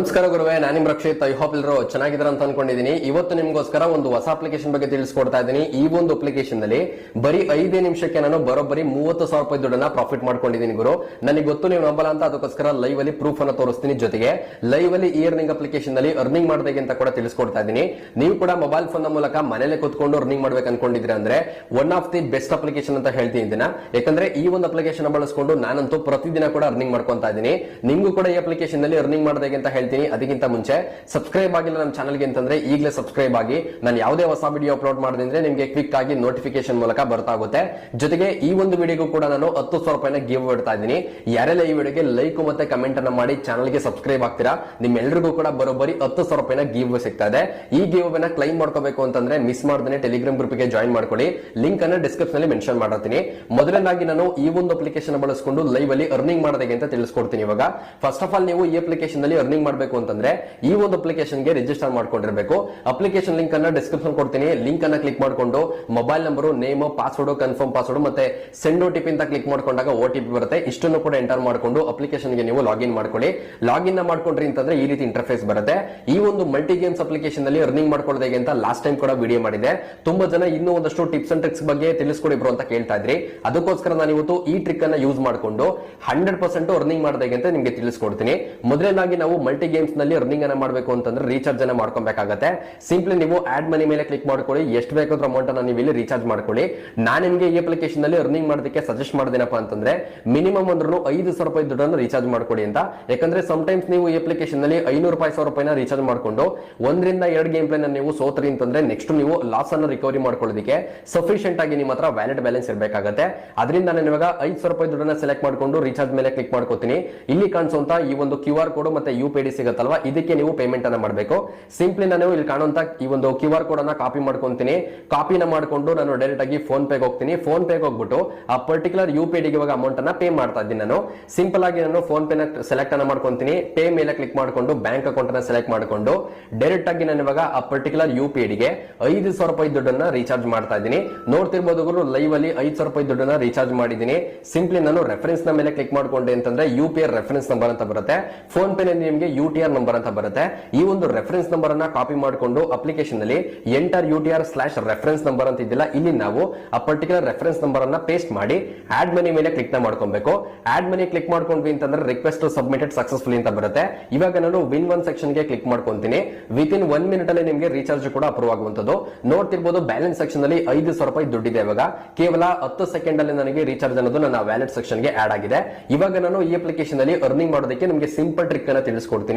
ನಮಸ್ಕಾರ ಗುರುವೆ, ನಾನು ನಿಮ್ ರಕ್ಷಿತ್. ಐ ಹೋಪ್ ಎಲ್ಲರೂ ಚೆನ್ನಾಗಿದ್ರ ಅಂತ ಅನ್ಕೊಂಡಿದ್ದೀನಿ ಇವತ್ತು ನಿಮ್ಗೋಸ್ಕರ ಒಂದು ಹೊಸ ಅಪ್ಲಿಕೇಶನ್ ಬಗ್ಗೆ ತಿಳಿಸ್ಕೊಡ್ತಾ ಇದ್ದೀನಿ ಈ ಒಂದು ಅಪ್ಲಿಕೇಶನ್ನಲ್ಲಿ ಬರೀ ಐದೇ ನಿಮಿಷಕ್ಕೆ ನಾನು ಬರೋಬ್ಬರಿ ಮೂವತ್ತು ಸಾವಿರ ರೂಪಾಯಿ ದುಡ್ಡನ್ನ ಪ್ರಾಫಿಟ್ ಮಾಡ್ಕೊಂಡಿದ್ದೀನಿ ಗುರು. ನನಗೆ ಗೊತ್ತು ನೀವು ನಂಬಲ್ಲ ಅಂತ, ಅದಕ್ಕೋಸ್ಕರ ಲೈವ್ ಅಲ್ಲಿ ಪ್ರೂಫ್ ಅನ್ನ ತೋರಿಸ್ತೀನಿ ಜೊತೆಗೆ. ಲೈವ್ ಅಲ್ಲಿ ಈ ಅರ್ನಿಂಗ್ ಅಪ್ಲಿಕೇಶನ್ನಲ್ಲಿ ಅರ್ನಿಂಗ್ ಮಾಡಬೇಕು ಅಂತ ಕೂಡ ತಿಳಿಸ್ಕೊಡ್ತಾ ಇದ್ದೀನಿ ನೀವು ಕೂಡ ಮೊಬೈಲ್ ಫೋನ್ ಮೂಲಕ ಮನೇಲೆ ಕೂತ್ಕೊಂಡು ಅರ್ನಿಂಗ್ ಮಾಡ್ಬೇಕು ಅನ್ಕೊಂಡಿದ್ರೆ ಅಂದ್ರೆ one of the best application ಅಂತ ಹೇಳ್ತೀನಿ ಇದನ್ನ. ಯಾಕಂದ್ರೆ ಈ ಒಂದು ಅಪ್ಲಿಕೇಶನ್ ಬಳಸ್ಕೊಂಡು ನಾನಂತೂ ಪ್ರತಿದಿನ ಕೂಡ ಅರ್ನಿಂಗ್ ಮಾಡ್ಕೊಂತ ಇದ್ದೀನಿ ನಿಮ್ಗೂ ಕೂಡ ಈ ಅಪ್ಲಿಕೇಶನ್ನಲ್ಲಿ ಅರ್ನಿಂಗ್ ಮಾಡಬೇಕು ಅಂತ ಹೇಳ್ತೀನಿ. ಅದಕ್ಕಿಂತ ಮುಂಚೆ ಸಬ್ಸ್ಕ್ರೈಬ್ ಆಗಿಲ್ಲ ನಮ್ಮ ಚಾನಲ್ಗೆ ಅಂತಂದ್ರೆ ಈಗಲೇ ಸಬ್ಸ್ಕ್ರೈಬ್ ಆಗಿ, ನಾನು ಯಾವುದೇ ಹೊಸ ವಿಡಿಯೋ ಅಪ್ಲೋಡ್ ಮಾಡಿದ್ರೆ ನಿಮಗೆ ಕ್ವಿಕ್ ಆಗಿ ನೋಟಿಫಿಕೇಶನ್ ಮೂಲಕ ಬರ್ತಾಗುತ್ತೆ ಜೊತೆಗೆ ಈ ಒಂದು ವಿಡಿಯೋಗೂ ಕೂಡ ನಾನು ಹತ್ತು ಸಾವಿರ ರೂಪಾಯಿನ ಗಿವ್ ಇಡ್ತಾ ಇದ್ದೀನಿ. ಯಾರೆಲ್ಲ ಈ ವಿಡಿಯೋಗೆ ಲೈಕ್ ಮತ್ತೆ ಕಮೆಂಟ್ ಅನ್ನ ಮಾಡಿ ಚಾನಲ್ಗೆ ಸಬ್ಸ್ಕ್ರೈಬ್ ಆಗ್ತೀರಾ ನಿಮ್ಮೆಲ್ಲರಿಗೂ ಕೂಡ ಬರೋಬ್ಬರಿ ಹತ್ತು ಸಾವಿರ ರೂಪಾಯಿನ ಗಿವ್ ಸಿಗ್ತಾ ಇದೆ. ಈ ಗಿವ್ ಅನ್ನ ಕ್ಲೈಮ್ ಮಾಡ್ಕೋಬೇಕು ಅಂತಂದ್ರೆ ಮಿಸ್ ಮಾಡ್ದೇನೆ ಟೆಲಿಗ್ರಾಮ್ ಗ್ರೂಪ್ಗೆ ಜಾಯಿನ್ ಮಾಡ್ಕೊಡಿ ಲಿಂಕ್ ಅನ್ನು ಡಿಸ್ಕ್ರಿಪ್ಷನ್ ಅಲ್ಲಿ ಮೆನ್ಷನ್ ಮಾಡಿರ್ತೀನಿ. ಮೊದಲನಾಗಿ ನಾನು ಈ ಒಂದು ಅಪ್ಲಿಕೇಶನ್ ಬಳಸ್ಕೊಂಡು ಲೈವ್ ಅಲ್ಲಿ ಅರ್ನಿಂಗ್ ಮಾಡೋದಕ್ಕೆ ಅಂತ ತಿಳಿಸ್ಕೊಡ್ತೀನಿ ಇವಾಗ. ಫಸ್ಟ್ ಆಫ್ ಆಲ್ ನೀವು ಈ ಅಪ್ಲಿಕೇಶನ್ ಅಲ್ಲಿ ಅರ್ನಿಂಗ್ ಮಾಡಬೇಕು ಅಂತಂದ್ರೆ ಈ ಒಂದು ಅಪ್ಲಿಕೇಶನ್ಗೆ ರಿಜಿಸ್ಟರ್ ಮಾಡ್ಕೊಂಡಿರ್ಬೇಕು. ಅಪ್ಲಿಕೇಶನ್ ಲಿಂಕ್ ಅನ್ನ ಡಿಸ್ಕ್ರಿಪ್ಷನ್ ಕೊಡ್ತೀನಿ. ಲಿಂಕ್ ಅನ್ನ ಕ್ಲಿಕ್ ಮಾಡ್ಕೊಂಡು mobile number name password confirm password ಮತ್ತೆ ಸೆಂಡ್ ಟಿ ಅಂತ ಕ್ಲಿಕ್ ಮಾಡ್ಕೊಂಡಾಗ ಓ ಬರುತ್ತೆ. ಇಷ್ಟನ್ನು ಕೂಡ ಎಂಟರ್ ಮಾಡ್ಕೊಂಡು ಅಪ್ಲಿಕೇಶನ್ಗೆ ನೀವು ಲಾಗಿನ್ ಮಾಡ್ಕೊಳ್ಳಿ. ಲಾಗಿನ್ ಮಾಡ್ಕೊಂಡ್ರಿ ಅಂತಂದ್ರೆ ಈ ರೀತಿ ಇಂಟರ್ಫೇಸ್ ಬರುತ್ತೆ. ಈ ಒಂದು ಮಲ್ಟಿ ಗೇಮ್ಸ್ ಅಪ್ಲಿಕೇಶನ್ ಅಲ್ಲಿ ಅರ್ನಿಂಗ್ ಮಾಡ್ಕೊಳ್ಳೋದಕ್ಕೆ ಅಂತ ಲಾಸ್ಟ್ ಟೈಮ್ ಕೂಡ ವಿಡಿಯೋ ಮಾಡಿದೆ. ತುಂಬಾ ಜನ ಇನ್ನೂ ಒಂದಷ್ಟು ಟಿಪ್ಸ್ ಅಂಡ್ ಟ್ರಿಕ್ಸ್ ಬಗ್ಗೆ ತಿಳಿಸ್ಕೊಡಿ ಬ್ರೋ ಅಂತ ಕೇಳ್ತಾ ಇದ್ರಿ. ಅದಕ್ಕೋಸ್ಕರ ನಾನು ಇವತ್ತು ಈ ಟ್ರಿಕ್ ಅನ್ನ ಯೂಸ್ ಮಾಡ್ಕೊಂಡು ಹಂಡ್ರೆಡ್ ಪರ್ಸೆಂಟ್ ಅರ್ನಿಂಗ್ ಮಾಡೋದಕ್ಕೆ ಅಂತ ನಿಮಗೆ ತಿಳಿಸ್ಕೊಡ್ತೀನಿ. ಮೊದಲನೇದಾಗಿ ನಾವು ಮಲ್ಟಿ ಗೇಮ್ಸ್ನಲ್ಲಿ ರನ್ನಿಂಗ್ ಅನ್ನ ಮಾಡಬೇಕು ಅಂತಂದ್ರೆ ರೀಚಾರ್ಜ್ ಅನ್ನ ಮಾಡ್ಕೊಬೇಕಾಗತ್ತೆ. ಸಿಂಪ್ಲಿ ನೀವು ಆಡ್ ಮನಿ ಮೇಲೆ ಕ್ಲಿಕ್ ಮಾಡ್ಕೊಳ್ಳಿ. ಎಷ್ಟು ಬೇಕಾದ್ರೂ ಅಮೌಂಟ್ ಅನ್ನ ನೀವು ಇಲ್ಲಿ ರೀಚಾರ್ಜ್ ಮಾಡ್ಕೊಳ್ಳಿ. ನಾನು ನಿಮಗೆ ಈ ಅಪ್ಲಿಕೇಶನ್ನಲ್ಲಿ ರನ್ನಿಂಗ್ ಮಾಡೋದಕ್ಕೆ ಸಜೆಸ್ಟ್ ಮಾಡೋದೇನಪ್ಪ ಅಂತಂದ್ರೆ ಮಿನಿಮಮ್ ಅಂದ್ರೂ ಐದು ಸಾವಿರ ರೂಪಾಯಿ ದುಡ್ಡನ್ನು ರೀಚಾರ್ಜ್ ಮಾಡ್ಕೊಳ್ಳಿ ಅಂತ. ಯಾಕಂದ್ರೆ ಟೈಮ್ಸ್ ನೀವು ಈ ಅಪ್ಲಿಕೇಶನ್ನಲ್ಲಿ ಐನೂರು ರೂಪಾಯಿ, ಸಾವಿರ ರೂಪಾಯಿನ ರೀಚಾರ್ಜ್ ಮಾಡ್ಕೊಂಡು ಒಂದರಿಂದ ಎರಡು ಗೇಮ್ ಪ್ಲೇನ ನೀವು ಸೋತ್ರಿ ಅಂತಂದ್ರೆ ನೆಕ್ಸ್ಟ್ ನೀವು ಲಾಸ್ ಅನ್ನ ರಿಕವರಿ ಮಾಡ್ಕೊಳ್ಳೋದಕ್ಕೆ ಸಫಿಷಿಯಂಟ್ ಆಗಿ ನಿಮ್ಮ ಹತ್ರ ವ್ಯಾಲಿಡ್ ಬ್ಯಾಲೆನ್ಸ್ ಇರಬೇಕಾಗುತ್ತೆ. ಅದರಿಂದ ನಾನು ಇವಾಗ ಐದು ಸಾವಿರ ರೂಪಾಯಿ ದುಡ್ಡನ್ನ ಸೆಲೆಕ್ಟ್ ಮಾಡ್ಕೊಂಡು ರೀಚಾರ್ಜ್ ಮೇಲೆ ಕ್ಲಿಕ್ ಮಾಡ್ಕೋತೀನಿ. ಇಲ್ಲಿ ಕಾಣಿಸುವಂತ ಈ ಒಂದು ಕ್ಯೂ ಆರ್ ಕೋಡ್ ಮತ್ತೆ ಯು ಪಿ ಸಿಗುತ್ತಲ್ವಾ? ಇದಕ್ಕೆ ನೀವು ಪೇಮೆಂಟ್ ಅನ್ನ ಮಾಡಬೇಕು. ಸಿಂಪ್ಲಿ ನಾನು ಇಲ್ಲಿ ಕಾಣುವಂತ ಈ ಒಂದು ಕ್ಯೂ ಆರ್ ಕೋಡ್ ಅನ್ನ ಕಾಪಿ ಮಾಡ್ಕೊಂತೀನಿ. ಕಾಪಿನ ಮಾಡ್ಕೊಂಡು ನಾನು ಡೈರೆಕ್ಟ್ ಆಗಿ ಫೋನ್ ಪೇಗೆ ಹೋಗ್ತೀನಿ. ಫೋನ್ ಪೇಗೆ ಹೋಗ್ಬಿಟ್ಟು ಆ ಪರ್ಟಿಕ್ಯುಲರ್ ಯು ಪಿ ಇವಾಗ ಅಮೌಂಟ್ ಅನ್ನ ಪೇ ಮಾಡ್ತಾ ಇದ್ದೀನಿ ನಾನು. ಸಿಂಪಲ್ ಆಗಿ ನಾನು ಫೋನ್ ಪೇನ ಸೆಲೆಕ್ಟ್ ಅನ್ನ ಮಾಡ್ಕೊಂತೀನಿ. ಪೇ ಮೇಲೆ ಕ್ಲಿಕ್ ಮಾಡ್ಕೊಂಡು ಬ್ಯಾಂಕ್ ಅಕೌಂಟ್ ಅನ್ನ ಸೆಲೆಕ್ಟ್ ಮಾಡ್ಕೊಂಡು ಡೈರೆಕ್ಟ್ ಆಗಿ ನಾನು ಇವಾಗ ಆ ಪರ್ಟಿಕ್ಯುಲರ್ ಯು ಪಿ ಡಿಗೆ ಐದು ಸಾವಿರ ರೂಪಾಯಿ ದುಡ್ಡನ್ನ ರೀಚಾರ್ಜ್ ಮಾಡ್ತಾ ಇದ್ದೀನಿ. ನೋಡ್ತಿರ್ಬೋದು ಗುರು ಲೈವ್ ಅಲ್ಲಿ ಐದು ಸಾವಿರ ರೂಪಾಯಿ ದುಡ್ಡನ್ನ ರೀಚಾರ್ಜ್ ಮಾಡಿದ್ದೀನಿ. ಸಿಂಪ್ಲಿ ನಾನು ರೆಫರೆನ್ಸ್ನ ಮೇಲೆ ಕ್ಲಿಕ್ ಮಾಡ್ಕೊಂಡೆ ಅಂತಂದ್ರೆ ಯು ಪಿ ರೆಫರೆನ್ಸ್ ನಂಬರ್ ಅಂತ ಬರುತ್ತೆ. ಫೋನ್ ಪೇ ನಲ್ಲಿ ನಿಮಗೆ ಯು ಟಿ ಆರ್ ನಂಬರ್ ಅಂತ ಬರುತ್ತೆ. ಈ ಒಂದು ರೆಫರೆನ್ಸ್ ನಂಬರ್ ಅನ್ನ ಕಾಪಿ ಮಾಡಿಕೊಂಡು ಅಪ್ಲಿಕೇಶನ್ನಲ್ಲಿ enter U T R slash reference number ಅಂತ ಇದ್ದಿಲ್ಲ, ಇಲ್ಲಿ ನಾವು ಆ ಪರ್ಟಿಕ್ಯುಲರ್ ರೆಫರೆನ್ಸ್ ನಂಬರ್ ಅನ್ನ ಪೇಸ್ಟ್ ಮಾಡಿ ಆಡ್ ಮನಿ ಮೇಲೆ ಕ್ಲಿಕ್ನ ಮಾಡ್ಕೊಬೇಕು. ಆಡ್ ಮನಿ ಕ್ಲಿಕ್ ಮಾಡ್ಕೊಂಡ್ವಿ ಅಂತಂದ್ರೆ ರಿಕ್ವೆಸ್ಟ್ ಸಬ್ಮಿಟೆಡ್ ಸಕ್ಸಸ್ಫುಲ್ ಅಂತ ಬರುತ್ತೆ. ಇವಾಗ ನಾನು ವಿನ್ ಒನ್ ಸೆಕ್ಷನ್ಗೆ ಕ್ಲಿಕ್ ಮಾಡ್ಕೊಂತೀನಿ. ವಿತ್ ಇನ್ ಒನ್ ಮಿನಿಟ್ ಅಲ್ಲಿ ನಿಮಗೆ ರೀಚಾರ್ಜ್ ಕೂಡ ಅಪ್ರೂವ್ ಆಗುವಂತದ್ದು ನೋಡ್ತಿರ್ಬೋದು ಬ್ಯಾಲೆನ್ಸ್ ಸೆಕ್ಷನ್ ಅಲ್ಲಿ ಐದು ಸಾವಿರ ರೂಪಾಯಿ ದುಡ್ಡಿದೆ ಇವಾಗ. ಕೇವಲ ಹತ್ತು ಸೆಕೆಂಡ್ ಅಲ್ಲಿ ನನಗೆ ರೀಚಾರ್ಜ್ ಅನ್ನೋದು ನನ್ನ ವ್ಯಾಲೆಟ್ ಸೆಕ್ಷನ್ಗೆ ಆಡ್ ಆಗಿದೆ. ಇವಾಗ ನಾನು ಈ ಅಪ್ಲಿಕೇಶನ್ ಅಲ್ಲಿ ಅರ್ನಿಂಗ್ ಮಾಡೋದಕ್ಕೆ ನಿಮಗೆ ಸಿಂಪಲ್ ಟ್ರಿಕ್ ಅನ್ನ ತಿಳಿಸ್ಕೊಡ್ತೀನಿ.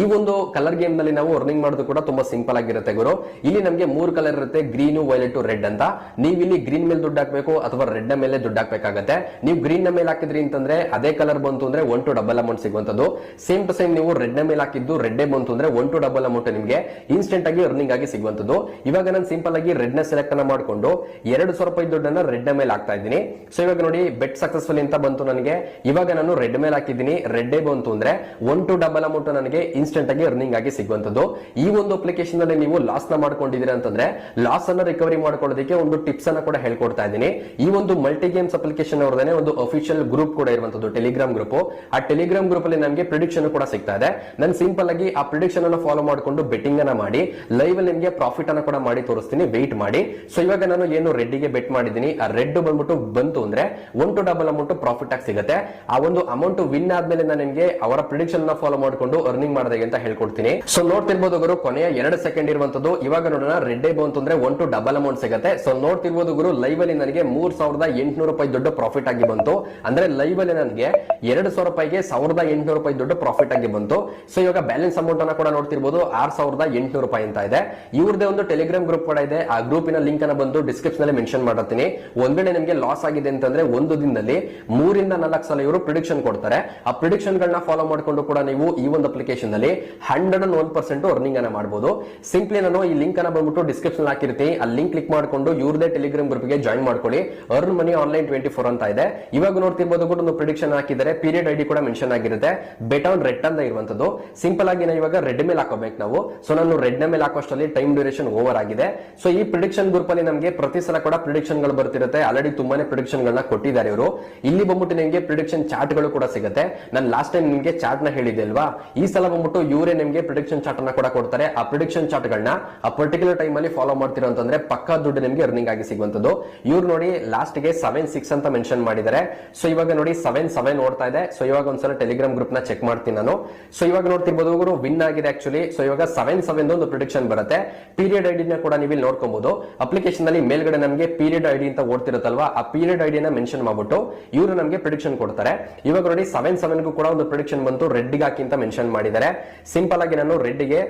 ಈ ಒಂದು ಕಲರ್ ಗೇಮ್ನಲ್ಲಿ ನಾವು ಅರ್ನಿಂಗ್ ಮಾಡೋದು ಕೂಡ ತುಂಬಾ ಸಿಂಪಲ್ ಆಗಿರುತ್ತೆ ಗುರು. ಇಲ್ಲಿ ನಮಗೆ ಮೂರು ಕಲರ್ ಇರುತ್ತೆ ಗ್ರೀನ್ ವೈಲೆಟ್ ರೆಡ್ ಅಂತ. ನೀವು ಇಲ್ಲಿ ಗ್ರೀನ್ ಮೇಲೆ ದುಡ್ಡು ಹಾಕ್ಬೇಕು ಅಥವಾ ರೆಡ್ ಮೇಲೆ ದುಡ್ಡು ಹಾಕಬೇಕಾಗುತ್ತೆ. ನೀವು ಗ್ರೀನ್ನ ಮೇಲೆ ಹಾಕಿದ್ರಿ ಅಂತಂದ್ರೆ ಅದೇ ಕಲರ್ ಬಂತು ಅಂದ್ರೆ ಒನ್ ಟು ಡಬಲ್ ಅಮೌಂಟ್ ಸಿಗುವಂತದ್ದು ಸೇಮ್ ಟು ಸೇಮ್ ನೀವು ರೆಡ್ನ ಮೇಲೆ ಹಾಕಿದ್ದು ರೆಡ್ ಬಂತು ಅಂದ್ರೆ ಒನ್ ಟು ಡಬಲ್ ಅಮೌಂಟ್ ನಿಮಗೆ ಇನ್ಸ್ಟೆಂಟ್ ಆಗಿ ಅರ್ನಿಂಗ್ ಆಗಿ ಸಿಗುವಂತದ್ದು ಇವಾಗ ನಾನು ಸಿಂಪಲ್ ಆಗಿ ರೆಡ್ನ ಸೆಲೆಕ್ಟ್ ಅನ್ನ ಮಾಡ್ಕೊಂಡು ಎರಡು ಸಾವಿರ ರೂಪಾಯಿ ದುಡ್ಡನ್ನ ರೆಡ್ನ ಮೇಲೆ ಹಾಕ್ತಾ ಇದ್ದೀನಿ. ಸೊ ಇವಾಗ ನೋಡಿ ಬೆಟ್ ಸಕ್ಸಸ್ಫುಲ್ ಅಂತ ಬಂತು ನನಗೆ. ಇವಾಗ ನಾನು ರೆಡ್ ಮೇಲೆ ಹಾಕಿದ್ದೀನಿ. ರೆಡ್ ಬಂತು ಅಂದ್ರೆ ಒನ್ ಟು ಡಬಲ್ ಅಮೌಂಟ್ ನನಗೆ ಇನ್ಸ್ಟೆಂಟ್ ಆಗಿ ಅರ್ನಿಂಗ್ ಆಗಿ ಸಿಗುವಂತದ್ದು ಈ ಒಂದು ಅಪ್ಲಿಕೇಶನ್ ಅಲ್ಲಿ ನೀವು ಲಾಸ್ನ ಮಾಡ್ಕೊಂಡಿದ್ದೀರಾ ಅಂತಂದ್ರೆ ಲಾಸ್ ಅನ್ನ ರಿಕವರಿ ಮಾಡ್ಕೊಳ್ಳೋದಕ್ಕೆ ಒಂದು ಟಿಪ್ಸ್ ಅನ್ನ ಕೂಡ ಹೇಳ್ಕೊಡ್ತಾ ಇದ್ದೀನಿ. ಈ ಒಂದು ಮಲ್ಟಿ ಗೇಮ್ಸ್ ಅಪ್ಲಿಕೇಶನ್ ಅವ್ರದೇ ಒಂದು ಅಫಿಷಿಯಲ್ ಗ್ರೂಪ್ ಕೂಡ ಇರುವಂತದ್ದು ಟೆಲಿಗ್ರಾಮ್ ಗ್ರೂಪ್ ಆ ಟೆಲಿಗ್ರಾಮ್ ಗ್ರೂಪ್ ಅಲ್ಲಿ ನಮಗೆ ಪ್ರಿಡಿಕ್ಷನ್ ಕೂಡ ಸಿಗ್ತಾ ಇದೆ. ನಾನು ಸಿಂಪಲ್ ಆಗಿ ಆ ಪ್ರಿಡಿಕ್ಷನ್ ಅನ್ನು ಫಾಲೋ ಮಾಡ್ಕೊಂಡು ಬೆಟ್ಟಿಂಗ್ ಅನ್ನ ಮಾಡಿ ಲೈವ್ ಅಲ್ಲಿ ನಿಮಗೆ ಪ್ರಾಫಿಟ್ ಅನ್ನ ಕೂಡ ಮಾಡಿ ತೋರಿಸ್ತೀನಿ ವೆಯ್ಟ್ ಮಾಡಿ. ಸೊ ಇವಾಗ ನಾನು ಏನು ರೆಡ್ಗೆ ಬೆಟ್ ಮಾಡಿದ್ದೀನಿ, ಆ ರೆಡ್ ಬಂದ್ಬಿಟ್ಟು ಬಂತು ಅಂದ್ರೆ one to double amount profit ಆಗಿ ಸಿಗುತ್ತೆ. ಆ ಒಂದು ಅಮೌಂಟ್ ವಿನ್ ಆದ್ಮೇಲೆ ನಾನು ನಿಮಗೆ ಅವರ ಪ್ರಿಡಿಕ್ಷನ್ ಫಾಲೋ ಮಾಡ್ಕೊಂಡು ಅರ್ನಿಂಗ್ ಮಾಡಿದೆ ಅಂತ ಹೇಳ್ಕೊಡ್ತೀನಿ. ಸೊ ನೋಡ್ತಿರ್ಬೋದು ಗುರು, ಕೊನೆಯ ಎರಡು ಸೆಕೆಂಡ್ ಇರುವಂತದ್ದು, ಇವಾಗ ನೋಡೋಣ ರೆಡ್ ಬಂತು ಅಂತಂದ್ರೆ ಒನ್ ಟು ಡಬಲ್ ಅಮೌಂಟ್ ಸಿಗುತ್ತೆ. ಸೊ ನೋಡ್ತಿರ್ಬೋದು ಗುರು ಲೈವ್ ಅಲ್ಲಿ ನನಗೆ ಮೂರ್ ಸಾವಿರದ ಎಂಟುನೂರು ರೂಪಾಯಿ ದೊಡ್ಡ ಪ್ರಾಫಿಟ್ ಆಗಿ ಬಂತು. ಅಂದ್ರೆ ಲೈವ್ ಅಲ್ಲಿ ನನಗೆ ಎರಡು ಸಾವಿರ ರೂಪಾಯಿಗೆ ಸಾವಿರದ ಎಂಟುನೂರು ರೂಪಾಯಿ ದೊಡ್ಡ ಪ್ರಾಫಿಟ್ ಆಗಿ ಬಂತು. ಸೊ ಇವಾಗ ಬ್ಯಾಲೆನ್ಸ್ ಅಮೌಂಟ್ ಅನ್ನ ಕೂಡ ನೋಡ್ತಿರ್ಬೋದು, ಆರ್ ಸಾವಿರದ ಎಂಟುನೂರು ರೂಪಾಯಿ ಅಂತ ಇದೆ. ಇವ್ರದೇ ಒಂದು ಟೆಲಿಗ್ರಾಮ್ ಗ್ರೂಪ್ ಕೂಡ ಇದೆ. ಆ ಗ್ರೂಪಿನ ಲಿಂಕ್ ಅನ್ನ ಬಂದು ಡಿಸ್ಕ್ರಿಪ್ಷನ್ ಅಲ್ಲಿ ಮೆನ್ಷನ್ ಮಾಡಿರ್ತೀನಿ ಒಂದ್ ವೇಳೆ ನಿಮಗೆ ಲಾಸ್ ಆಗಿದೆ ಅಂತಂದ್ರೆ ಒಂದು ದಿನದಲ್ಲಿ ಮೂರಿಂದ ನಾಲ್ಕು ಸಲ ಇವರು ಪ್ರಿಡಿಕ್ಷನ್ ಕೊಡ್ತಾರೆ. ಆ ಪ್ರಿಡಿಕ್ಷನ್ ಗಳನ್ನ ಫಾಲೋ ಮಾಡಿಕೊಂಡು ಕೂಡ ನೀವು ಈ ಒಂದು ಅಪ್ಲಿಕೇಶನ್ ಅಲ್ಲಿ hundred and one percent earning ಅನ್ನ ಮಾಡಬಹುದು ಸಿಂಪ್ಲಿ ನಾನು ಈ ಲಿಂಕ್ ಅನ್ನ ಬಂದ್ಬಿಟ್ಟು ಡಿಸ್ಕ್ರಿಪ್ಷನ್ ಹಾಕಿರ್ತೀನಿ. ಆ ಲಿಂಕ್ ಕ್ಲಿಕ್ ಮಾಡ್ಕೊಂಡು ಇವ್ರದೇ ಟೆಲಿಗ್ರಾಮ್ ಗ್ರೂಪ್ಗೆ ಜಾಯಿನ್ ಮಾಡ್ಕೊಳ್ಳಿ. Earn money online twenty four ಅಂತ ಇದೆ. ಇವಾಗ ನೋಡ್ತಿರ್ಬೋದು ಕೂಡ ಒಂದು ಪ್ರಿಡಿಕ್ಷನ್ ಹಾಕಿದ್ದಾರೆ ಪೀರಿಯಡ್ ಐಡಿ ಕೂಡ ಮೆನ್ಷನ್ ಆಗಿರುತ್ತೆ. ಬೆಟ್ ಆನ್ ರೆಡ್ ಅಂತ ಇರುವಂತದ್ದು ಸಿಂಪಲ್ ಆಗಿ ನಾವು ಇವಾಗ ರೆಡ್ ಮೇಲೆ ಹಾಕೋಬೇಕು ನಾವು. ಸೊ ನಾನು ರೆಡ್ನ ಮೇಲೆ ಹಾಕೋಷ್ಟರಲ್ಲಿ ಟೈಮ್ ಡ್ಯೂರೇಷನ್ ಓವರ್ ಆಗಿದೆ. ಸೊ ಈ ಪ್ರಿಡಿಕ್ಷನ್ ಗ್ರೂಪ್ ಅಲ್ಲಿ ನಮಗೆ ಪ್ರತಿ ಸಲ ಕೂಡ ಪ್ರಿಡಿಕ್ಷನ್ಗಳು ಬರ್ತಿರುತ್ತೆ. ಆಲ್ರೆಡಿ ತುಂಬಾನೇ ಪ್ರಿಡಿಕ್ಷನ್ ಗಳನ್ನ ಕೊಟ್ಟಿದ್ದಾರೆ ಇವರು. ಇಲ್ಲಿ ಬಂದ್ಬಿಟ್ಟು ನಿಮಗೆ ಪ್ರಿಡಿಕ್ಷನ್ ಚಾರ್ಟ್ಗಳು ಕೂಡ ಸಿಗುತ್ತೆ. ನಾನು ಲಾಸ್ಟ್ ಟೈಮ್ ನಿಮಗೆ ಚಾರ್ಟ್ನ ಹೇಳಿದೆ ಅಲ್ವಾ? ಈ ಸಲ ಬಂದ್ಬಿಟ್ಟು ಇವರೇ ನಿಮ್ಗೆ ಪ್ರಿಡಿಕ್ಷನ್ ಚಾರ್ಟ್ ಅನ್ನ ಕೂಡ ಕೊಡ್ತಾರೆ. ಆ ಪ್ರಿಡಿಕ್ಷನ್ ಚಾರ್ಟ್ ಗಳನ್ನ ಆ ಪರ್ಟಿಕ್ಯುಲರ್ ಟೈಮ್ ಅಲ್ಲಿ ಫಾಲೋ ಮಾಡ್ತಿರೋ ಅಂತಂದ್ರೆ ಪಕ್ಕಾ ದುಡ್ಡು ನಿಮ್ಗೆ ಅರ್ನಿಂಗ್ ಆಗಿ ಸಿಗುವಂತದ್ದು. ಇವ್ರು ನೋಡಿ ಲಾಸ್ಟ್ಗೆ ಸೆವೆನ್ ಸಿಕ್ಸ್ ಅಂತ ಮೆನ್ಷನ್ ಮಾಡಿದ್ದಾರೆ. ಸೊ ಇವಾಗ ನೋಡಿ ಸೆವೆನ್ ಸೆವೆನ್ ಓಡ್ತಾ ಇದೆ. ಸೊ ಇವಾಗ ಒಂದ್ಸಲ ಟೆಲಿಗ್ರಾಮ್ ಗ್ರೂಪ್ನ ಚೆಕ್ ಮಾಡ್ತೀನಿ ನಾನು. ಸೊ ಇವಾಗ ನೋಡ್ತಿರ್ಬೋದು ಇವರು ವಿನ್ ಆಗಿದೆ ಆಕ್ಚುಲಿ ಸೊ ಇವಾಗ ಸೆವೆನ್ ಸೆವೆನ್ ಒಂದು ಪ್ರಿಡಿಕ್ಷನ್ ಬರುತ್ತೆ. ಪೀರಿಯಡ್ ಐಡಿ ನ ಕೂಡ ನೀವು ಇಲ್ಲಿ ನೋಡ್ಕೊಬಹುದು ಅಪ್ಲಿಕೇಶನ್ ಅಲ್ಲಿ ಮೇಲ್ಗಡೆ ನಮಗೆ ಪೀರಿಯಡ್ ಐಡಿ ಅಂತ ಓಡ್ತಿರುತ್ತಲ್ವಾ, ಆ ಪೀರಿಯಡ್ ಐಡಿ ನ ಮೆನ್ಷನ್ ಮಾಡ್ಬಿಟ್ಟು ಇವರು ನಮಗೆ ಪ್ರಿಡಿಕ್ಷನ್ ಕೊಡ್ತಾರೆ. ಇವಾಗ ನೋಡಿ ಸೆವೆನ್ ಸೆವೆನ್ಗೂ ಕೂಡ ಒಂದು ಪ್ರಿಡಿಕ್ಷನ್ ಬಂತು ರೆಡ್ ಹಾಕಿ ಅಂತ ಮೆನ್ಷನ್ ಮಾಡಿದ್ದಾರೆ. ಸಿಂಪಲ್ ಆಗಿ ನಾನು ರೆಡ್ಗೆ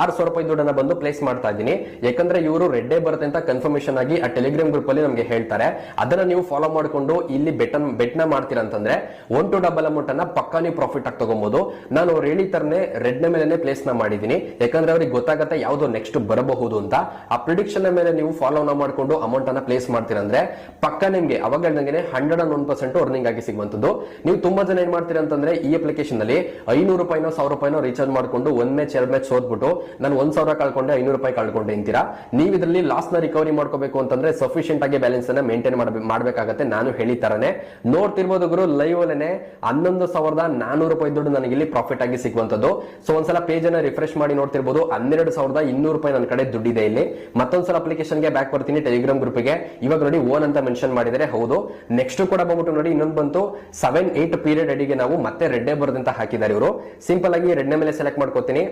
ಆರು ಸಾವಿರ ರೂಪಾಯಿ ದುಡ್ಡನ್ನ ಬಂದು ಪ್ಲೇಸ್ ಮಾಡ್ತಾ ಇದ್ದೀನಿ. ಯಾಕಂದ್ರೆ ಇವರು ರೆಡ್ಡೇ ಬರುತ್ತೆ ಅಂತ ಕನ್ಫರ್ಮೇಶನ್ ಆಗಿ ಆ ಟೆಲಿಗ್ರಾಮ್ ಗ್ರೂಪ್ ಅಲ್ಲಿ ನಮಗೆ ಹೇಳ್ತಾರೆ. ಅದನ್ನ ನೀವು ಫಾಲೋ ಮಾಡಿಕೊಂಡು ಇಲ್ಲಿ ಬೆಟ್ ಬೆಟ್ನ ನ ಮಾಡ್ತೀರಾ ಅಂತಂದ್ರೆ ಒನ್ ಟು ಡಬಲ್ ಅಮೌಂಟ್ ಅನ್ನ ಪಕ್ಕಾ ನೀವು ಪ್ರಾಫಿಟ್ ಆಗಿ ತಗೊಬಹುದು ನಾನು ಅವ್ರು ಹೇಳಿತರನೇ ರೆಡ್ನ ಮೇಲೆ ಪ್ಲೇಸ್ನ ಮಾಡಿದ್ದೀನಿ. ಯಾಕಂದ್ರೆ ಅವ್ರಿಗೆ ಗೊತ್ತಾಗತ್ತೆ ಯಾವ್ದು ನೆಕ್ಸ್ಟ್ ಬರಬಹುದು ಅಂತ. ಆ ಪ್ರಿಡಿಕ್ಷನ್ ಮೇಲೆ ನೀವು ಫಾಲೋ ನ ಮಾಡ್ಕೊಂಡು ಅಮೌಂಟ್ ಅನ್ನ ಪ್ಲೇಸ್ ಮಾಡ್ತೀರಾ ಅಂದ್ರೆ ಪಕ್ಕ ನಿಮ್ಗೆ, ಅವಾಗ ಹೇಳ್ದಂಗೆ hundred and one percent earning ಆಗಿ ಸಿಗುವಂತದ್ದು ನೀವು ತುಂಬಾ ಜನ ಏನ್ ಮಾಡ್ತೀರಾ ಅಂತಂದ್ರೆ ಈ ಅಪ್ಲಿಕೇಶನ್ ಅಲ್ಲಿ ಐನೂರು ರೂಪಾಯಿನೋ ಸಾವಿರ ರೂಪಾಯಿನೋ ರೀಚಾರ್ಜ್ ಮಾಡ್ಕೊಂಡು ಒಂದ್ ಮ್ಯಾಚ್ ಎರಡ್ ಮ್ಯಾಚ್ ಸೋತ್ಬಿಟ್ಟು ನಾನು ಒಂದ್ ಸಾವಿರ ಕಳ್ಕೊಂಡೆ, ಐನೂರು ರೂಪಾಯಿ ಕಳ್ಕೊಂಡೆ ಅಂತೀರಾ? ನೀವು ಇದರಲ್ಲಿ ಲಾಸ್ನ ರಿಕವರಿ ಮಾಡ್ಕೋಬೇಕು ಅಂತಂದ್ರೆ ಸಫಿಶಿಯಂಟ್ ಆಗಿ ಬ್ಯಾಲೆನ್ಸ್ ಅನ್ನ ಮೇಂಟೈನ್ ಮಾಡ್ಬೇಕಾಗತ್ತೆ ನಾನು ಹೇಳಿ ತರನೇ. ನೋಡ್ತಿರ್ಬೋದು ಗುರು ಲೈವ್ ಅಲ್ಲೇ ಹನ್ನೊಂದು ಸಾವಿರದ ನಾನೂರು ರೂಪಾಯಿ ದುಡ್ಡು ನನಗೆ ಇಲ್ಲಿ ಪ್ರಾಫಿಟ್ ಆಗಿ ಸಿಗುವಂತದ್ದು ಸೊ ಒಂದ್ಸಲ ಪೇಜ್ ಅನ್ನ ರಿಫ್ರೆಶ್ ಮಾಡಿ ನೋಡ್ತಿರ್ಬೋದು, ಹನ್ನೆರಡು ಸಾವಿರದ ಇನ್ನೂರು ರೂಪಾಯಿ ನನ್ನ ಕಡೆ ದುಡ್ಡಿದೆ ಇಲ್ಲಿ. ಮತ್ತೊಂದ್ಸಲ ಅಪ್ಲಿಕೇಶನ್ಗೆ ಬ್ಯಾಕ್ ಬರ್ತೀನಿ ಟೆಲಿಗ್ರಾಮ್ ಗ್ರೂಪ್ಗೆ. ಇವಾಗ ನೋಡಿ ಓನ್ ಅಂತ ಮೆನ್ಷನ್ ಮಾಡಿದರೆ ಹೌದು. ನೆಕ್ಸ್ಟ್ ಕೂಡ ಬಂದ್ಬಿಟ್ಟು ನೋಡಿ, ಇನ್ನೊಂದು ಬಂತು. ಸೆವೆನ್ ಏಟ್ ಪೀರಿಯಡ್ ಅಡಿಗೆ ನಾವು ಮತ್ತೆ ರೆಡ್ಡೆ ಬರೋದಂತ ಹಾಕಿದ್ದಾರೆ ಇವರು. ಸಿಂಪಲ್ ಆಗಿ ರೆಡ್ನೆ ಮೇಲೆ ಸೆಲೆಕ್ಟ್ ಮಾಡ್ಕೋತೀನಿ.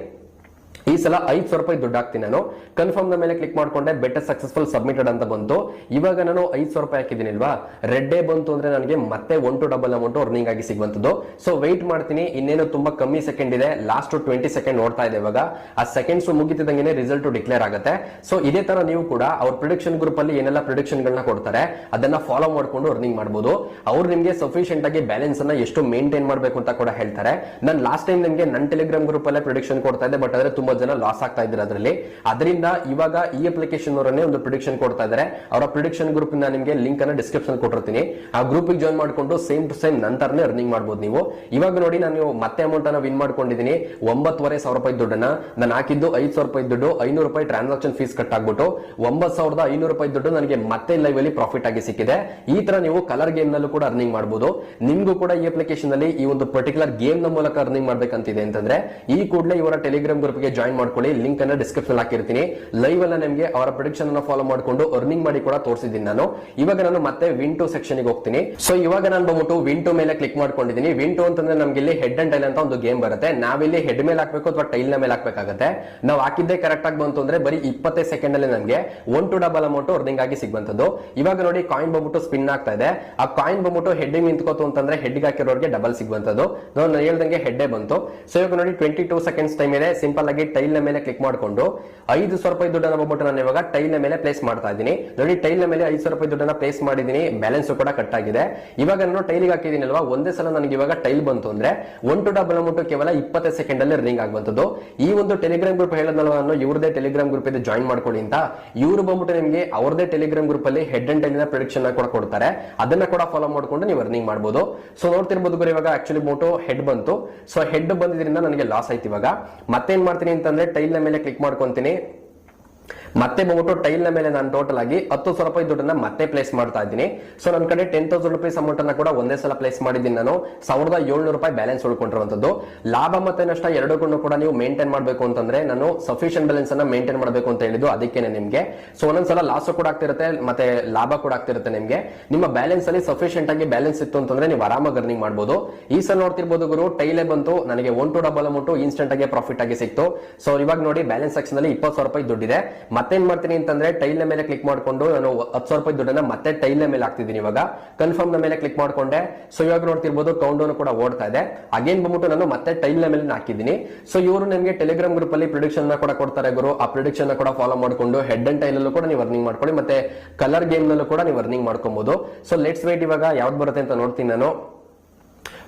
ಈ ಸಲ ಐದು ಸಾವಿರ ರೂಪಾಯಿ ದುಡ್ಡು ಹಾಕ್ತೀನಿ ನಾನು. ಕನ್ಫರ್ಮ್ನ ಮೇಲೆ ಕ್ಲಿಕ್ ಮಾಡ್ಕೊಂಡೆ ಬೆಟರ್ ಸಕ್ಸಸ್ಫುಲ್ ಸಬ್ಮಿಟೆಡ್ ಅಂತ ಬಂತು. ಇವಾಗ ನಾನು ಐದು ಸಾವಿರ ರೂಪಾಯಿ ಹಾಕಿದ್ದೀನಿ ಅಲ್ವಾ ರೆಡ್ಡೇ ಬಂತು ಅಂದ್ರೆ ನನಗೆ ಮತ್ತೆ one to double amount earning ಆಗಿ ಸಿಗುವಂತದ್ದು ಸೊ ವೆಯ್ಟ್ ಮಾಡ್ತೀನಿ. ಇನ್ನೇನು ತುಂಬಾ ಕಮ್ಮಿ ಸೆಕೆಂಡ್ ಇದೆ. ಲಾಸ್ಟ್ ಟ್ವೆಂಟಿ ಸೆಕೆಂಡ್ ನೋಡ್ತಾ ಇದೆ ಇವಾಗ. ಆ ಸೆಕೆಂಡ್ಸ್ ಮುಗಿತಿದಂಗೆ ರಿಸಲ್ಟ್ ಡಿಕ್ಲೇರ್ ಆಗುತ್ತೆ. ಸೊ ಇದೇ ತರ ನೀವು ಕೂಡ ಅವ್ರ ಪ್ರೊಡಿಕ್ಷನ್ ಗ್ರೂಪ್ ಅಲ್ಲಿ ಏನೆಲ್ಲ ಪ್ರೊಡಿಕ್ಷನ್ ಗಳನ್ನ ಕೊಡ್ತಾರೆ, ಅದನ್ನ ಫಾಲೋ ಮಾಡ್ಕೊಂಡು ಅರ್ನಿಂಗ್ ಮಾಡಬಹುದು ಅವ್ರು ನಿಮಗೆ ಸಫಿಷಿಯಂಟ್ ಆಗಿ ಬ್ಯಾಲೆನ್ಸ್ ಅನ್ನ ಎಷ್ಟು ಮೇಂಟೈನ್ ಮಾಡಬೇಕು ಅಂತ ಕೂಡ ಹೇಳ್ತಾರೆ. ನಾನು ಲಾಸ್ಟ್ ಟೈಮ್ ನಿಮಗೆ ನನ್ನ ಟೆಲಿಗ್ರಾಮ್ ಗ್ರೂಪ್ ಅಲ್ಲೇ ಪ್ರೊಡಿಕ್ಷನ್ ಕೊಡ್ತಾ ಇದೆ ಬಟ್ ಆದ್ರೆ ತುಂಬಾ ಜನ ಲಾಸ್ ಆಗ್ತಾ ಇದ್ದಾರೆ ಅದರಲ್ಲಿ. ಅದರಿಂದ ಇವಾಗ ಈ ಅಪ್ಲಿಕೇಶನ್ ಅವರನ್ನೇ ಒಂದು ಪ್ರಿಡಿಕ್ಷನ್ ಕೊಡ್ತಾ ಇದ್ದಾರೆ. ಅವರ ಪ್ರಿಡಿಕ್ಷನ್ ಗ್ರೂಪ್ನ ನಿಮಗೆ ಲಿಂಕ್ ಅನ್ನ ಡಿಸ್ಕ್ರಿಪ್ಷನ್ ಕೊಟ್ಟಿರ್ತೀನಿ. ಆ ಗ್ರೂಪ್ ಜಾಯ್ನ್ ಮಾಡಿಕೊಂಡು ಸೇಮ್ ಟು ಸೇಮ್ ನಂತರನೇ ಅರ್ನಿಂಗ್ ಮಾಡಬಹುದು ನೀವು. ಇವಾಗ ನೋಡಿ ನಾನು ಮತ್ತೆ ಅಮೌಂಟ್ ಅನ್ನ ವಿನ್ ಮಾಡ್ಕೊಂಡಿದ್ದೀನಿ. ಒಂಬತ್ತುವರೆ ಸಾವಿರ ರೂಪಾಯಿ ದುಡ್ಡನ್ನ. ನಾನು ಹಾಕಿದ್ದು ಐದು ಸಾವಿರ ರೂಪಾಯಿ ದುಡ್ಡು. ಐನೂರು ರೂಪಾಯಿ ಟ್ರಾನ್ಸಾಕ್ಷನ್ ಫೀಸ್ ಕಟ್ ಆಗ್ಬಿಟ್ಟು ಒಂಬತ್ತು ಸಾವಿರದ ಐನೂರು ರೂಪಾಯಿ ದುಡ್ಡು ನನಗೆ ಮತ್ತೆ ಲೈವ್ ಅಲ್ಲಿ ಪ್ರಾಫಿಟ್ ಆಗಿ ಸಿಕ್ಕಿದೆ. ಈ ತರ ನೀವು ಕಲರ್ ಗೇಮ್ ನಲ್ಲೂ ಕೂಡ ಅರ್ನಿಂಗ್ ಮಾಡಬಹುದು ನಿಮ್ಗೂ ಕೂಡ ಈ ಅಪ್ಲಿಕೇಶನ್ ಅಲ್ಲಿ ಈ ಒಂದು ಪರ್ಟಿಕ್ಯುಲರ್ ಗೇಮ್ನ ಮೂಲಕ ಅರ್ನಿಂಗ್ ಮಾಡ್ಬೇಕಂತಿದೆ ಅಂತಂದ್ರೆ ಈ ಕೂಡಲೇ ಇವರ ಟೆಲಿಗ್ರಾಮ್ ಗ್ರೂಪ್ಗೆ ಜಾಯ್ನ್ ಮಾಡ್ಕೊಳ್ಳಿ. ಲಿಂಕ್ ಅನ್ನ ಡಿಸ್ಕ್ರಿಪ್ಷನ್ ಹಾಕಿರ್ತೀನಿ. ಲೈವ್ ಅಲ್ಲ ನಿಮಗೆ ಅವರ ಪ್ರೊಡಿಕ್ಷನ್ ಅನ್ನ ಫಾಲೋ ಮಾಡ್ಕೊಂಡು ಅರ್ನಿಂಗ್ ಮಾಡಿ ಕೂಡ ತೋರಿಸಿದ್ದೀನಿ ನಾನು. ಇವಾಗ ನಾನು ಮತ್ತೆ ವಿನ್ ಸೆಕ್ಷನ್ಗೆ ಹೋಗ್ತೀನಿ. ಸೊ ಇವಾಗ ನಾನು ಬಂದ್ಬಿಟ್ಟು ವಿನ್ ಟು ಮೇಲೆ ಕ್ಲಿಕ್ ಮಾಡ್ಕೊಂಡಿದ್ದೀನಿ. ವಿನ್ ಟು ಅಂತಂದ್ರೆ ನಮ್ಗೆ ಇಲ್ಲಿ ಹೆಡ್ ಅಂಡ್ ಟೈಲ್ ಅಂತ ಒಂದು ಗೇಮ್ ಬರುತ್ತೆ. ನಾವಿಲ್ಲಿ ಹೆಡ್ ಮೇಲೆ ಹಾಕ್ಬೇಕು ಅಥವಾ ಟೈಲ್ನ ಮೇಲೆ ಹಾಕ್ಬೇಕಾಗತ್ತೆ. ನಾವು ಹಾಕಿದ್ದೆ ಕರೆಕ್ಟ್ ಆಗಿ ಬಂತು ಅಂದ್ರೆ ಬರೀ ಇಪ್ಪತ್ತೈದು ಸೆಕೆಂಡ್ ಅಲ್ಲಿ ನಮಗೆ one to double amount earning ಆಗಿ ಸಿಗುವಂತದ್ದು ಇವಾಗ ನೋಡಿ ಕಾಯಿನ್ ಬಂದ್ಬಿಟ್ಟು ಸ್ಪಿನ್ ಆಗ್ತಾ ಇದೆ. ಆ ಕಾಯಿನ್ ಬಂದ್ಬಿಟ್ಟು ಹೆಡ್ ನಿಂತ್ಕೋತು ಅಂತಂದ್ರೆ ಹೆಡ್ ಹಾಕಿರೋರಿಗೆ ಡಬಲ್ ಸಿಗುವಂತದ್ದು ನಾನು ಹೇಳ್ದಂಗೆ ಹೆಡ್ಡೆ ಬಂತು. ಸೊ ಇವಾಗ ನೋಡಿ ಟ್ವೆಂಟಿ ಟೂ ಸೆಕೆಂಡ್ಸ್ ಟೈಮ್ ಇದೆ. ಸಿಂಪಲ್ ಆಗಿ ಟೈಲ್ನ ಮೇಲೆ ಕ್ಲಿಕ್ ಮಾಡ್ಕೊಂಡು ಐದು ಸಾವಿರ ರೂಪಾಯಿ ದುಡ್ಡನ್ನ ಬಂದ್ಬಿಟ್ಟು ನಾನು ಇವಾಗ ಟೈಲ್ನ ಮೇಲೆ ಪ್ಲೇಸ್ ಮಾಡ್ತಾ ಇದ್ದೀನಿ. ನೋಡಿ ಟೈಲ್ನ ಮೇಲೆ ಐದು ಸಾವಿರ ರೂಪಾಯಿ ದುಡ್ಡನ್ನ ಪ್ಲೇಸ್ ಮಾಡಿದೀನಿ ಬ್ಯಾಲೆನ್ಸ್ ಕೂಡ ಕಟ್ ಆಗಿದೆ. ಇವಾಗ ನಾನು ಟೈಲಿಗೆ ಹಾಕಿದೀನಿ ಅಲ್ವಾ ಒಂದೇ ಸಲ ನನಗೆ ಇವಾಗ ಟೈಲ್ ಬಂತು ಅಂದ್ರೆ ಒನ್ ಟು ಡಬಲ್ ಅಮೌಂಟ್ ಕೇವಲ ಇಪ್ಪತ್ತೈದು ಸೆಕೆಂಡ್ ಅಲ್ಲಿ ರಿಂಗ್ ಆಗುವಂತದ್ದು ಈ ಒಂದು ಟೆಲಿಗ್ರಾಮ್ ಗ್ರೂಪ್ ಹೇಳೋದಲ್ಲ ನಾನು? ಇವ್ರದೇ ಟೆಲಿಗ್ರಾಮ್ ಗ್ರೂಪ್ ಇದೆ ಜಾಯಿನ್ ಮಾಡ್ಕೊಳ್ಳಿ ಅಂತ. ಇವರು ಬಂದ್ಬಿಟ್ಟು ನಿಮಗೆ ಅವರದೇ ಟೆಲಿಗ್ರಾಮ್ ಗ್ರೂಪ್ ಅಲ್ಲಿ ಹೆಡ್ ಅಂಡ್ ಟೈಲಿನ ಪ್ರೊಡಕ್ಷನ್ ಕೂಡ ಕೊಡ್ತಾರೆ. ಅದನ್ನ ಕೂಡ ಫಾಲೋ ಮಾಡ್ಕೊಂಡು ನೀವು ಅರ್ನಿಂಗ್ ಮಾಡಬಹುದು ಸೊ ನೋಡ್ತಿರ್ಬೋದು ಇವಾಗ ಆಕ್ಚುಲಿ ಮೋಟೋ ಹೆಡ್ ಬಂತು. ಸೊ ಹೆಡ್ ಬಂದಿದ್ರಿಂದ ನನಗೆ ಲಾಸ್ ಆಯ್ತು ಇವಾಗ. ಮತ್ತೇನ್ ಮಾಡ್ತೀನಿ ಅಂತಂದ್ರೆ ಟೈಲ್ನ ಮೇಲೆ ಕ್ಲಿಕ್ ಮಾಡ್ಕೊಂತೀನಿ. ಮತ್ತೆ ಬಂದ್ಬಿಟ್ಟು ಟೈಲ್ನ ಮೇಲೆ ನಾನು ಟೋಟಲ್ ಆಗಿ ಹತ್ತು ಸಾವಿರ ರೂಪಾಯಿ ದುಡ್ಡನ್ನ ಮತ್ತೆ ಪ್ಲೇಸ್ ಮಾಡ್ತಾ ಇದ್ದೀನಿ. ಸೊ ನನ್ನ ಕಡೆ ಟೆನ್ ತೌಸಂಡ್ ರುಪೀಸ್ ಅಮೌಂಟ್ ಅನ್ನ ಕೂಡ ಒಂದೇ ಸಲ ಪ್ಲೇಸ್ ಮಾಡಿದ್ದೀನಿ ನಾನು. ಸಾವಿರದ ಏಳ್ನೂರು ರೂಪಾಯಿ ಬ್ಯಾಲೆನ್ಸ್ ಉಳ್ಕೊಂಡಿರುವಂತದ್ದು ಲಾಭ ಮತ್ತೆ ನಷ್ಟ ಎರಡಕ್ಕೂ ಕೂಡ ನೀವು ಮೇಂಟೈನ್ ಮಾಡಬೇಕು ಅಂತಂದ್ರೆ ನಾನು ಸಫಿಷಿಯಂಟ್ ಬ್ಯಾಲೆನ್ಸ್ ಅನ್ನ ಮೇಂಟೈನ್ ಮಾಡಬೇಕು ಅಂತ ಹೇಳಿದ್ದು ಅದಕ್ಕೇನೆ ನಿಮ್ಗೆ. ಸೊ ಒಂದೊಂದ್ಸಲ ಲಾಸ್ ಕೂಡ ಆಗ್ತಿರುತ್ತೆ, ಮತ್ತೆ ಲಾಭ ಕೂಡ ಆಗ್ತಿರುತ್ತೆ ನಿಮ್ಗೆ. ನಿಮ್ಮ ಬ್ಯಾಲೆನ್ಸ್ ಅಲ್ಲಿ ಸಫಿಷಿಯಂಟ್ ಆಗಿ ಬ್ಯಾಲೆನ್ಸ್ ಇತ್ತು ಅಂತಂದ್ರೆ ನೀವು ಆರಾಮಾಗಿ ಅರ್ನಿಂಗ್ ಮಾಡಬಹುದು ಈ ಸಲ ನೋಡ್ತಿರ್ಬೋದು ಗುರು ಟೈಲೇ ಬಂತು, ನನಗೆ one to double amount instant ಆಗಿ ಪ್ರಾಫಿಟ್ ಆಗಿ ಸಿಕ್ತು. ಸೊ ಇವಾಗ ನೋಡಿ ಬ್ಯಾಲೆನ್ಸ್ ಸೆಕ್ಷನ್ ಅಲ್ಲಿ ಇಪ್ಪತ್ತು ಸಾವಿರ ರೂಪಾಯಿ ದುಡ್ಡಿದೆ. ಮತ್ತೇನ್ ಮಾಡ್ತೀನಿ ಅಂತಂದ್ರೆ ಟೈಲ್ನ ಮೇಲೆ ಕ್ಲಿಕ್ ಮಾಡ್ಕೊಂಡು ನಾನು ಹತ್ತು ಸಾವಿರ ರೂಪಾಯಿ ದುಡ್ಡನ್ನ ಮತ್ತೆ ಟೈಲ್ನ ಮೇಲೆ ಹಾಕ್ತಿದ್ದೀನಿ ಇವಾಗ. ಕನ್ಫರ್ಮ್ನ ಮೇಲೆ ಕ್ಲಿಕ್ ಮಾಡ್ಕೊಂಡೆ. ಸೊ ಇವಾಗ ನೋಡ್ತಿರ್ಬೋದು ಕೌಂಟ್ ಡೌನ್ ಕೂಡ ಓಡ್ತಾ ಇದೆ. ಅಗೇನ್ ಬಂದ್ಬಿಟ್ಟು ನಾನು ಮತ್ತೆ ಟೈಲ್ನ ಮೇಲೆ ಹಾಕಿದ್ದೀನಿ. ಸೊ ಇವರು ನಿಮಗೆ ಟೆಲಿಗ್ರಾಮ್ ಗ್ರೂಪ್ ಅಲ್ಲಿ ಪ್ರಿಡಿಕ್ಷನ್ ಕೂಡ ಕೊಡ್ತಾರೆ ಗುರು. ಆ ಪ್ರಿಡಿಕ್ಷನ್ ಕೂಡ ಫಾಲೋ ಮಾಡ್ಕೊಂಡು ಹೆಡ್ ಅಂಡ್ ಟೈಲ್ ಅಲ್ಲೂ ಕೂಡ ನೀವು ಅರ್ನಿಂಗ್ ಮಾಡ್ಕೊಳ್ಳಿ. ಮತ್ತೆ ಕಲರ್ ಗೇಮ್ ನಲ್ಲೂ ಕೂಡ ನೀವು ಅರ್ನಿಂಗ್ ಮಾಡ್ಕೊಬಹುದು ಸೊ ಲೆಟ್ಸ್ ವೇಟ್ ಇವಾಗ ಯಾವ್ದು ಬರುತ್ತೆ ಅಂತ ನೋಡ್ತೀನಿ ನಾನು.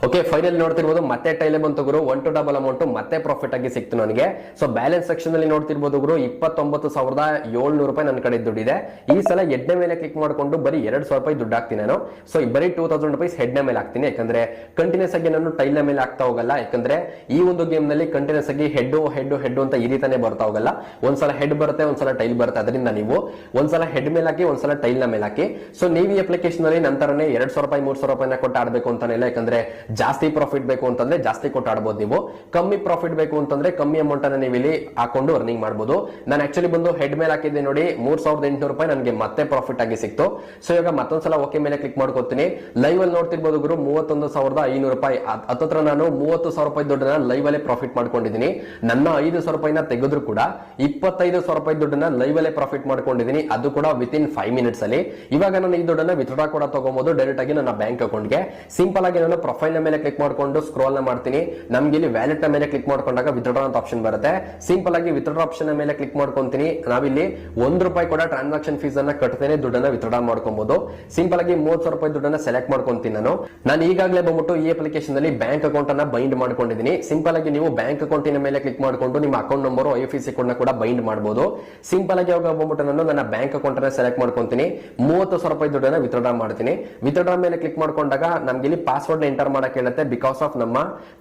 ಓಕೆ ಫೈನಲ್ ನೋಡ್ತಿರ್ಬೋದು, ಮತ್ತೆ ಟೈಲೆ ಬಂತು ಗುರು. ಒನ್ ಟು ಡಬಲ್ ಅಮೌಂಟ್ ಮತ್ತೆ ಪ್ರಾಫಿಟ್ ಆಗಿ ಸಿಕ್ತು ನನಗೆ. ಸೊ ಬ್ಯಾಲೆನ್ಸ್ ಸೆಕ್ಷನ್ ಅಲ್ಲಿ ನೋಡ್ತಿರ್ಬೋದು ಗುರು, ಇಪ್ಪತ್ತೊಂಬತ್ತು ಸಾವಿರದ ಏಳ್ನೂರು ರೂಪಾಯಿ ನನ್ನ ಕಡೆ ದುಡ್ಡಿದೆ. ಈ ಸಲ ಹೆಡ್ನೆ ಮೇಲೆ ಕ್ಲಿಕ್ ಮಾಡ್ಕೊಂಡು ಬರೀ ಎರಡು ಸಾವಿರ ರೂಪಾಯಿ ದುಡ್ಡು ಹಾಕ್ತೀನಿ ನಾನು. ಸೊ ಬರೀ ಟೂ ತೌಸಂಡ್ ರುಪೀಸ್ ಹೆಡ್ನ ಮೇಲೆ ಹಾಕ್ತೀನಿ. ಯಾಕಂದ್ರೆ ಕಂಟಿನ್ಯೂಸ್ ಆಗಿ ನಾನು ಟೈಲ್ ಮೇಲೆ ಹಾಕ್ತಾ ಹೋಗಲ್ಲ. ಯಾಕಂದ್ರೆ, ಈ ಒಂದು ಗೇಮ್ನಲ್ಲಿ ಕಂಟಿನ್ಯೂಸ್ ಆಗಿ ಹೆಡ್ ಹೆಡ್ ಹೆಡ್ ಅಂತ ಈ ರೀತಿನೇ ಬರ್ತಾ ಹೋಗಲ್ಲ. ಒಂದ್ಸಲ ಹೆಡ್ ಬರುತ್ತೆ, ಒಂದ್ಸಲ ಟೈಲ್ ಬರುತ್ತೆ. ಅದರಿಂದ ನೀವು ಒಂದ್ಸಲ ಹೆಡ್ ಮೇಲೆ ಹಾಕಿ, ಒಂದ್ಸಲ ಟೈಲ್ ಮೇಲೆ ಹಾಕಿ. ಸೊ ನೀವು ಈ ಅಪ್ಲಿಕೇಶನ್ ಅಲ್ಲಿ ನಂತರನೇ ಎರಡ್ ಸಾವಿರ ರೂಪಾಯಿ, ಮೂರ್ ಸಾವಿರ ರೂಪಾಯಿನ ಕೊಟ್ಟು ಆಡಬೇಕು ಅಂತಾನೆ ಇಲ್ಲ. ಯಾಕಂದ್ರೆ ಜಾಸ್ತಿ ಪ್ರಾಫಿಟ್ ಬೇಕು ಅಂತಂದ್ರೆ ಜಾಸ್ತಿ ಕೊಟ್ಟು ಆಡ್ಬೋದು ನೀವು. ಕಮ್ಮಿ ಪ್ರಾಫಿಟ್ ಬೇಕು ಅಂತಂದ್ರೆ ಕಮ್ಮಿ ಅಮೌಂಟ್ ಅನ್ನ ನೀವು ಇಲ್ಲಿ ಹಾಕೊಂಡು ಅರ್ನಿಂಗ್ ಮಾಡಬಹುದು ನಾನು ಆಕ್ಚುಲಿ ಬಂದು ಹೆಡ್ ಮೇಲೆ ಹಾಕಿದ್ದೆ ನೋಡಿ, ಮೂರ್ ಸಾವಿರದ ಎಂಟುನೂರು ರೂಪಾಯಿ ನನಗೆ ಮತ್ತೆ ಪ್ರಾಫಿಟ್ ಆಗಿ ಸಿಕ್ತು. ಸೊ ಇವಾಗ ಮತ್ತೊಂದ್ಸಲ ಓಕೆ ಮೇಲೆ ಕ್ಲಿಕ್ ಮಾಡ್ಕೊತೀನಿ. ಲೈವ್ ಅಲ್ಲಿ ನೋಡ್ತಿರ್ಬೋದು ಗುರು, ಮೂವತ್ತೊಂದು ಸಾವಿರದ ಐನೂರು ರೂಪಾಯಿ. ಹತ್ತತ್ರ ನಾನು ಮೂವತ್ತು ಸಾವಿರ ರೂಪಾಯಿ ದುಡ್ಡನ್ನ ಲೈವ್ ಅಲ್ಲೇ ಪ್ರಾಫಿಟ್ ಮಾಡ್ಕೊಂಡಿದ್ದೀನಿ. ನನ್ನ ಐದು ಸಾವಿರ ರೂಪಾಯಿನ ತೆಗೆದ್ರು ಕೂಡ ಇಪ್ಪತ್ತೈದು ಸಾವಿರ ರೂಪಾಯಿ ದುಡ್ಡನ್ನ ಲೈವ್ ಅಲ್ಲೇ ಪ್ರಾಫಿಟ್ ಮಾಡ್ಕೊಂಡಿದ್ದೀನಿ. ಅದು ಕೂಡ ವಿತ್ ಇನ್ ಫೈವ್ ಮಿನಿಟ್ಸ್ ಅಲ್ಲಿ. ಇವಾಗ ನಾನು ಈ ದುಡ್ಡನ್ನ ವಿತ್ಡ್ರಾ ಕೂಡ ತಗೊಬಹುದು ಡೈರೆಕ್ಟ್ ಆಗಿ ನನ್ನ ಬ್ಯಾಂಕ್ ಅಕೌಂಟ್ಗೆ ಸಿಂಪಲ್ ಆಗಿ ನಾನು ಪ್ರೊಫೈಲ್ ಮೇಲೆ ಕ್ಲಿಕ್ ಮಾಡ್ಕೊಂಡು ಸ್ಕ್ರೋಲ್ನ ಮಾಡ್ತೀನಿ. ನಮ್ಗೆ ಇಲ್ಲಿ ವ್ಯಾಲೆಟ್ನ ಮೇಲೆ ಕ್ಲಿಕ್ ಮಾಡ್ಕೊಂಡಾಗ ವಿತ್ಡ್ರಾ ಅಂತ ಆಪ್ಷನ್ ಬರುತ್ತೆ. ಸಿಂಪಲ್ ಆಗಿ ವಿತ್ಡ್ರಾ ಆಪ್ಷನ್ ಮೇಲೆ ಕ್ಲಿಕ್ ಮಾಡ್ಕೊಂತೀನಿ. ನಾವಿಲ್ಲಿ ಒಂದ್ ರೂಪಾಯಿ ಕೂಡ ಟ್ರಾನ್ಸಾಕ್ಷನ್ ಫೀಸ್ ಅನ್ನ ಕಟ್ತೇನೆ ದುಡ್ಡನ್ನ ವಿತ್ಡ್ರಾ ಮಾಡ್ಕೊಬಹುದು ಸಿಂಪಲ್ ಆಗಿ ಮೂವತ್ ರೂಪಾಯಿ ದುಡ್ಡನ್ನ ಸೆಲೆಕ್ಟ್ ಮಾಡ್ಕೊಂತೀನಿ ನಾನು. ನಾನು ಈಗಾಗಲೇ ಬಂದ್ಬಿಟ್ಟು ಈ ಅಪ್ಲಿಕೇಶನ್ ಅಲ್ಲಿ ಬ್ಯಾಂಕ್ ಅಕೌಂಟ್ ಅನ್ನ ಬೈಂಡ್ ಮಾಡ್ಕೊಂಡಿದ್ದೀನಿ. ಸಿಂಪಲ್ ಆಗಿ ನೀವು ಬ್ಯಾಂಕ್ ಅಕೌಂಟಿನ ಮೇಲೆ ಕ್ಲಿಕ್ ಮಾಡ್ಕೊಂಡು ನಿಮ್ಮ account number I F C code ಕೂಡ ಬೈಂಡ್ ಮಾಡಬಹುದು ಸಿಂಪಲ್ ಆಗಿ ಅವಾಗ ಬಂದ್ಬಿಟ್ಟು ನಾನು ನನ್ನ ಬ್ಯಾಂಕ್ ಅಕೌಂಟ್ ಅನ್ನ ಸೆಲೆಕ್ಟ್ ಮಾಡ್ಕೊಂತೀನಿ. ಮೂವತ್ತು ಸಾವಿರ ರೂಪಾಯಿ ದುಡ್ಡನ್ನ ವಿತ್ಡ್ರಾ ಮಾಡ್ತೀನಿ. ವಿತ್ಡ್ರಾ ಮೇಲೆ ಕ್ಲಿಕ್ ಮಾಡ್ಕೊಂಡಾಗ ನಮ್ಗೆ ಇಲ್ಲಿ ಪಾಸ್ವರ್ಡ್ ಎಂಟರ್ ಮಾಡಕ್ ಹೇಳುತ್ತೆ ಬಿಕಾಸ್ ಆಫ್ ನಮ್ಮ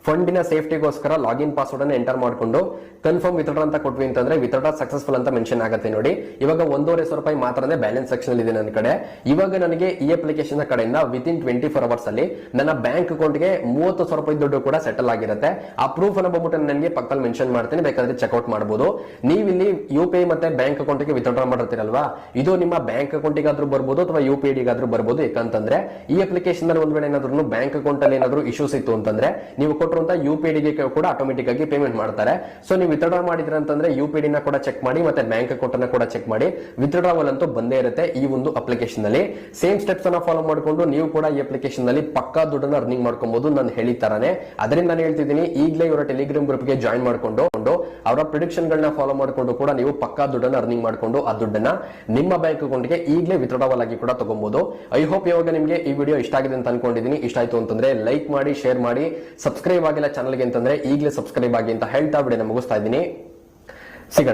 ಫಂಡಿನ ಸೇಫ್ಟಿಗೋಸ್ಕರ ಲಾಗಿನ್ ಪಾಸ್ವರ್ಡ್ ಅನ್ನು ಎಂಟರ್ ಮಾಡ್ಕೊಂಡು ಕನ್ಫರ್ಮ್ ವಿತ್ಡ್ರಾ ಅಂತ ಕೊಟ್ವಿ ಅಂತಂದ್ರೆ ವಿತ್ಡ್ರಾ ಸಕ್ಸಸ್ಫುಲ್ ಅಂತ ಮೆನ್ಷನ್ ಆಗುತ್ತೆ ನೋಡಿ. ಇವಾಗ ಒಂದೂವರೆ ಸಾವಿರ ರೂಪಾಯಿ ಮಾತ್ರನೇ ಬ್ಯಾಲೆನ್ಸ್ ಸೆಕ್ಷನ್ ಇದೆ ನನ್ನ ಕಡೆ. ಇವಾಗ ನನಗೆ ಈ ಅಪ್ಲಿಕೇಶನ್ ಕಡೆಯಿಂದ within twenty four hours ಅಲ್ಲಿ ನನ್ನ ಬ್ಯಾಂಕ್ ಅಕೌಂಟ್ಗೆ ಮೂವತ್ತು ಸಾವಿರ ರೂಪಾಯಿ ದುಡ್ಡು ಕೂಡ ಸೆಟಲ್ ಆಗಿರುತ್ತೆ. ಆ ಪ್ರೂಫ್ ಅನ್ನ ಬಂದ್ಬಿಟ್ಟು ನನಗೆ ಪಕ್ಕದಲ್ಲಿ ಮೆನ್ಷನ್ ಮಾಡ್ತೀನಿ. ಬೇಕಾದ್ರೆ ಚೆಕ್ಔಟ್ ಮಾಡಬಹುದು ನೀವು ಇಲ್ಲಿ ಯು ಪಿ ಐ ಮತ್ತೆ ಬ್ಯಾಂಕ್ ಅಕೌಂಟ್ಗೆ ವಿತ್ಡ್ರಾ ಮಾಡಿರ್ತೀರಲ್ವಾ? ಇದು ನಿಮ್ಮ ಬ್ಯಾಂಕ್ ಅಕೌಂಟಿಗಾದ್ರೂ ಬರ್ಬೋದು ಅಥವಾ ಯು ಪಿ ಐಡಿಗಾದ್ರೂ ಬರ್ಬೋದು. ಯಾಕಂತಂದ್ರೆ ಈ ಅಪ್ಲಿಕೇಶನ್ ಒಂದ್ ವೇಳೆ ಏನಾದ್ರು ಬ್ಯಾಂಕ್ ಅಕೌಂಟ್ ಅಲ್ಲಿ ಏನಾದ್ರು ಇಶ್ಯೂಸ್ ಇತ್ತು ಅಂತಂದ್ರೆ ನೀವು ಕೊಟ್ಟಿರುವಂತ ಯು ಪಿ ಡಿಗೆ ಕೂಡ ಆಟೋಮೆಟಿಕ್ ಆಗಿ ಪೇಮೆಂಟ್ ಮಾಡ್ತಾರೆ. ಸೊ ನೀವು ವಿತ್ಡ್ರಾ ಮಾಡಿದ್ರೆ ಅಂತಂದ್ರೆ ಯು ಪಿ ನ ಕೂಡ ಚೆಕ್ ಮಾಡಿ, ಮತ್ತೆ ಬ್ಯಾಂಕ್ ಅಕೌಂಟ್ ಅನ್ನ ಕೂಡ ಚೆಕ್ ಮಾಡಿ. ವಿತ್ಡ್ರಾವಲ್ ಅಂತೂ ಬಂದೇ ಇರುತ್ತೆ ಈ ಒಂದು ಅಪ್ಲಿಕೇಶನ್ ಅಲ್ಲಿ. ಸೇಮ್ ಸ್ಟೆಪ್ಸ್ ಅನ್ನ ಫಾಲೋ ಮಾಡ್ಕೊಂಡು ನೀವು ಕೂಡ ಈ ಅಪ್ಲಿಕೇಶನ್ನಲ್ಲಿ ಪಕ್ಕಾ ದುಡ್ಡನ್ನ ಅರ್ನಿಂಗ್ ಮಾಡ್ಕೊಬಹುದು ನಾನು ಹೇಳಿ ಅದರಿಂದ ನಾನು ಹೇಳ್ತಿದ್ದೀನಿ, ಈಗಲೇ ಇವರ ಟೆಲಿಗ್ರಾಮ್ ಗ್ರೂಪ್ಗೆ ಜಾಯಿನ್ ಮಾಡ್ಕೊಂಡು, ಅವರ ಪ್ರಿಡಿಕ್ಷನ್ ಗಳನ್ನ ಫಾಲೋ ಮಾಡ್ಕೊಂಡು ಕೂಡ ನೀವು ಪಕ್ಕಾ ದುಡ್ಡನ್ನ ಅರ್ನಿಂಗ್ ಮಾಡ್ಕೊಂಡು ಆ ದುಡ್ಡನ್ನ ನಿಮ್ಮ ಬ್ಯಾಂಕ್ ಅಕೌಂಟ್ಗೆ ಈಗಲೇ ವಿತ್ಡ್ರಾವಲ್ ಆಗಿ ಕೂಡ ತಗೊಬಹುದು ಐ ಹೋಪ್ ಇವಾಗ ನಿಮಗೆ ಈ ವಿಡಿಯೋ ಇಷ್ಟ ಆಗಿದೆ ಅಂತ ಅನ್ಕೊಂಡಿದ್ದೀನಿ. ಇಷ್ಟ ಆಯ್ತು ಅಂತಂದ್ರೆ ಲೈಕ್ ಮಾಡಿ ಶೇರ್ ಮಾಡಿ ಸಬ್ಸ್ಕ್ರೈಬ್ ಆಗಿಲ್ಲ ಚಾನಲ್ಗೆ ಅಂತಂದ್ರೆ ಈಗಲೇ ಸಬ್ಸ್ಕ್ರೈಬ್ ಆಗಿ ಅಂತ ಹೇಳ್ತಾ ಬಿಡಿ ಮುಗಿಸ್ತಾ ಇದ್ದೀನಿ. ಸಿಗೋಣ.